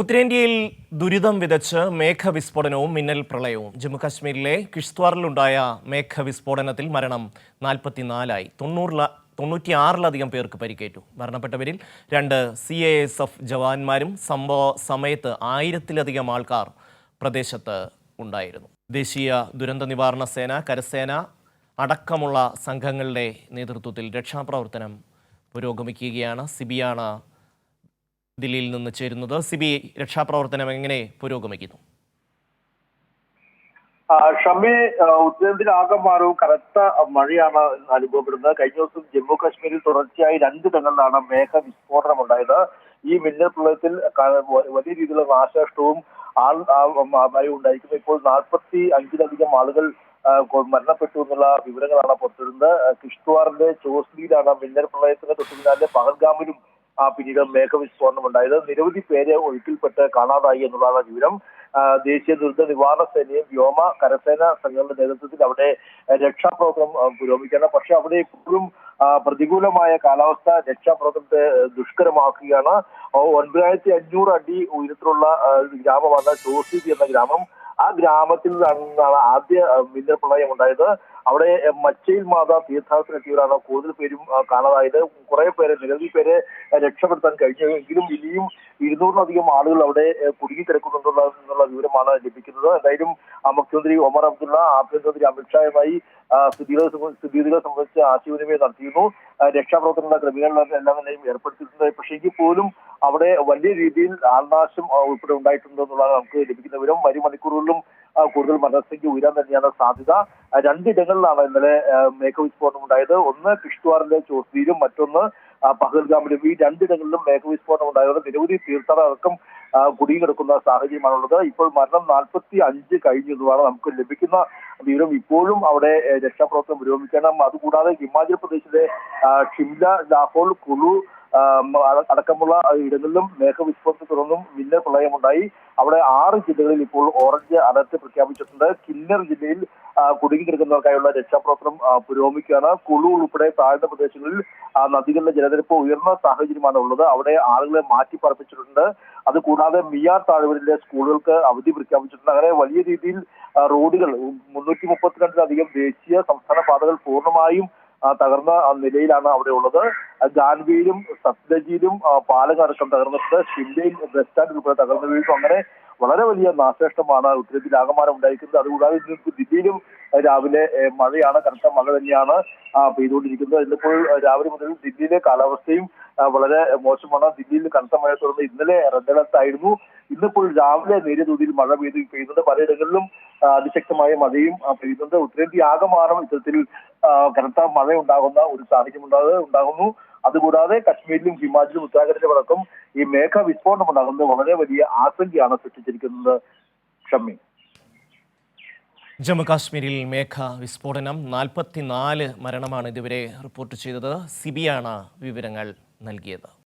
ഉത്തരേന്ത്യയിൽ ദുരിതം വിതച്ച് മേഘവിസ്ഫോടനവും മിന്നൽ പ്രളയവും. ജമ്മുകാശ്മീരിലെ കിഷ്ത്വാറിലുണ്ടായ മേഘവിസ്ഫോടനത്തിൽ മരണം നാൽപ്പത്തിനാലായി. തൊണ്ണൂറില തൊണ്ണൂറ്റിയാറിലധികം പേർക്ക് പരിക്കേറ്റു. മരണപ്പെട്ടവരിൽ രണ്ട് സി എ എസ് എഫ് ജവാന്മാരും സംഭവ സമയത്ത് ആയിരത്തിലധികം ആൾക്കാർ പ്രദേശത്ത് ഉണ്ടായിരുന്നു. ദേശീയ ദുരന്ത നിവാരണ സേന കരസേന അടക്കമുള്ള സംഘങ്ങളുടെ നേതൃത്വത്തിൽ രക്ഷാപ്രവർത്തനം പുരോഗമിക്കുകയാണ്. സിബിയാണ് ദില്ലിയിൽ നിന്ന് ചേരുന്നത്. സിബി രക്ഷാപ്രവർത്തനം എങ്ങനെ പുരോഗമിക്കുന്നു? ഷമി ആ, മാറും. കനത്ത മഴയാണ് അനുഭവപ്പെടുന്നത്. കഴിഞ്ഞ ദിവസം ജമ്മു കാശ്മീരിൽ തുടർച്ചയായി രണ്ടിടങ്ങളിലാണ് മേഘ വിസ്ഫോടനം ഉണ്ടായത് ഈ മിന്നൽ പ്രളയത്തിൽ വലിയ രീതിയിലുള്ള നാശനഷ്ടവും ആൾ ഉണ്ടായിരിക്കുന്നു. ഇപ്പോൾ നാൽപ്പത്തി അഞ്ചിലധികം ആളുകൾ മരണപ്പെട്ടു എന്നുള്ള വിവരങ്ങളാണ് പുറത്തുവിടുന്നത് കിഷ്ത്വാറിന്റെ ചോസ്ലിയിലാണ് മിന്നൽ പ്രളയത്തിന് തൊട്ടു പിന്നാലെ പഹൽഗാമിലും പിന്നീട് മേഘവിസ്ഫോടനം ഉണ്ടായത് നിരവധി പേരെ ഒഴുക്കിൽപ്പെട്ട് കാണാതായി എന്നുള്ളതാണ് വിവരം. ദേശീയ ദുരന്ത നിവാരണ സേനയും വ്യോമ കരസേന സംഘങ്ങളുടെ നേതൃത്വത്തിൽ അവിടെ രക്ഷാപ്രവർത്തനം പുരോഗമിക്കുകയാണ്. പക്ഷെ അവിടെ ഇപ്പോഴും പ്രതികൂലമായ കാലാവസ്ഥ രക്ഷാപ്രവർത്തനത്തെ ദുഷ്കരമാക്കുകയാണ്. ഒൻപതിനായിരത്തി അഞ്ഞൂറ് അടി ഉയരത്തിലുള്ള ഗ്രാമമാണ് ചോസീതി എന്ന ഗ്രാമം. ആ ഗ്രാമത്തിൽ നിന്നാണ് ആദ്യ മിന്നൽ പ്രളയം ഉണ്ടായത്. അവിടെ മച്ചയിൽ മാതാ തീർത്ഥാടനത്തിനെത്തിയവരാണ് കൂടുതൽ പേരും കാണാതായത്. കുറെ പേരെ നിരവധി പേരെ രക്ഷപ്പെടുത്താൻ കഴിഞ്ഞു. എങ്കിലും ഇനിയും ഇരുന്നൂറിലധികം ആളുകൾ അവിടെ കുടുങ്ങി കിടക്കുന്നുണ്ടെന്നുള്ള എന്നുള്ള വിവരമാണ് ലഭിക്കുന്നത്. എന്തായാലും മുഖ്യമന്ത്രി ഒമർ അബ്ദുള്ള ആഭ്യന്തരമന്ത്രി അമിത്ഷായുമായി സ്ഥിതികളെ സ്ഥിതിഗതികളെ സംബന്ധിച്ച് ആശയവിനിമയം നടത്തിയിരുന്നു. രക്ഷാപ്രവർത്തനങ്ങളുടെ ക്രമീകരണം എല്ലാം തന്നെയും ഏർപ്പെടുത്തിയിട്ടുണ്ട്. പക്ഷേ എങ്കിൽ പോലും അവിടെ വലിയ രീതിയിൽ ആൾനാശം ഉൾപ്പെടെ ഉണ്ടായിട്ടുണ്ടെന്നുള്ളതാണ് നമുക്ക് ലഭിക്കുന്ന വിവരം. വരും മണിക്കൂറുകളിലും കൂടുതൽ മരണസംഖ്യ ഉയരാൻ തന്നെയാണ് സാധ്യത. രണ്ടിടങ്ങളിലാണ് ഇന്നലെ മേഘ വിസ്ഫോടനം ഉണ്ടായത് ഒന്ന് കിഷ്ത്വാറിന്റെ ചോസ്തിയിലും മറ്റൊന്ന് പഹൽഗാമിലും. ഈ രണ്ടിടങ്ങളിലും മേഘവിസ്ഫോടനം ഉണ്ടായതോടെ നിരവധി തീർത്ഥാടകർക്കും കുടുങ്ങിക്കിടക്കുന്ന സാഹചര്യമാണുള്ളത്. ഇപ്പോൾ മരണം നാൽപ്പത്തി അഞ്ച് കഴിഞ്ഞു എന്നതാണ് നമുക്ക് ലഭിക്കുന്ന വിവരം. ഇപ്പോഴും അവിടെ രക്ഷാപ്രവർത്തനം പുരോഗമിക്കണം. അതുകൂടാതെ ഹിമാചൽ പ്രദേശിലെ ഷിംല ലാഹോൾ കുളു അടക്കമുള്ള ഇടങ്ങളിലും മേഘവിസ്ഫോടനത്തെ തുടർന്നും മിന്നൽ പ്രളയമുണ്ടായി. അവിടെ ആറ് ജില്ലകളിൽ ഇപ്പോൾ ഓറഞ്ച് അലർട്ട് പ്രഖ്യാപിച്ചിട്ടുണ്ട്. കിന്നർ ജില്ലയിൽ കുടുങ്ങിക്കിടക്കുന്നവർക്കായുള്ള രക്ഷാപ്രവർത്തനം പുരോഗമിക്കുകയാണ്. കുളു ഉൾപ്പെടെ താഴ്ന്ന പ്രദേശങ്ങളിൽ നദികളിലെ ജലനിരപ്പ് ഉയർന്ന സാഹചര്യമാണ് ഉള്ളത്. അവിടെ ആളുകളെ മാറ്റി പാർപ്പിച്ചിട്ടുണ്ട് അതുകൂടാതെ മിയാർ താഴ്വരയിലെ സ്കൂളുകൾക്ക് അവധി പ്രഖ്യാപിച്ചിട്ടുണ്ട്. അങ്ങനെ വലിയ രീതിയിൽ റോഡുകൾ മുന്നൂറ്റി മുപ്പത്തിരണ്ടിലധികം ദേശീയ സംസ്ഥാന പാതകൾ പൂർണമായും തകർന്ന നിലയിലാണ് അവിടെ ഉള്ളത്. ഗാൻവിയിലും സത്ലജിയിലും പാലം അടക്കം തകർന്നിട്ടുണ്ട്. ഷിംലയിൽ ബസ് സ്റ്റാൻഡ് ഉൾപ്പെടെ തകർന്നു വീഴുന്നു അങ്ങനെ വളരെ വലിയ നാശനഷ്ടമാണ് ഉത്തരത്തിൽ ആകമാനം ഉണ്ടായിരിക്കുന്നത്. അതുകൂടാതെ ഇന്നിപ്പോ ദില്ലിയിലും രാവിലെ മഴയാണ്. കനത്ത മഴ തന്നെയാണ് പെയ്തുകൊണ്ടിരിക്കുന്നത്. ഇന്നിപ്പോൾ രാവിലെ മുതൽ ദില്ലിയിലെ കാലാവസ്ഥയും വളരെ മോശമാണ് ദില്ലിയിൽ കനത്ത മഴ തുടർന്ന് ഇന്നലെ റെഡ് അലർട്ട് ആയിരുന്നു ഇന്നിപ്പോൾ രാവിലെ നേരിയ തോതിൽ മഴ പെയ്തു പെയ്യുന്നുണ്ട്. പലയിടങ്ങളിലും അതിശക്തമായ മഴയും പെയ്യുന്നുണ്ട്. ഉത്തരേന്ത്യ ആകമാനം ഇത്തരത്തിൽ കനത്ത മഴ ഉണ്ടാകുന്ന ഒരു സാഹചര്യം ഉണ്ടാകുക ഉണ്ടാകുന്നു. അതുകൂടാതെ കശ്മീരിലും ഹിമാചലും ഉത്തരാഖണ്ഡിലും അടക്കം ഈ മേഘ വിസ്ഫോടനം ഉണ്ടാകുന്നത് വളരെ വലിയ ആശങ്കയാണ് സൃഷ്ടിച്ചിരിക്കുന്നത്. ഷമ്മി. ജമ്മുകാശ്മീരിൽ മേഘ വിസ്ഫോടനം. നാൽപ്പത്തിനാല് മരണമാണ് ഇതുവരെ റിപ്പോർട്ട് ചെയ്തത്. സിബിയാണ് വിവരങ്ങൾ. നൽകിയത്.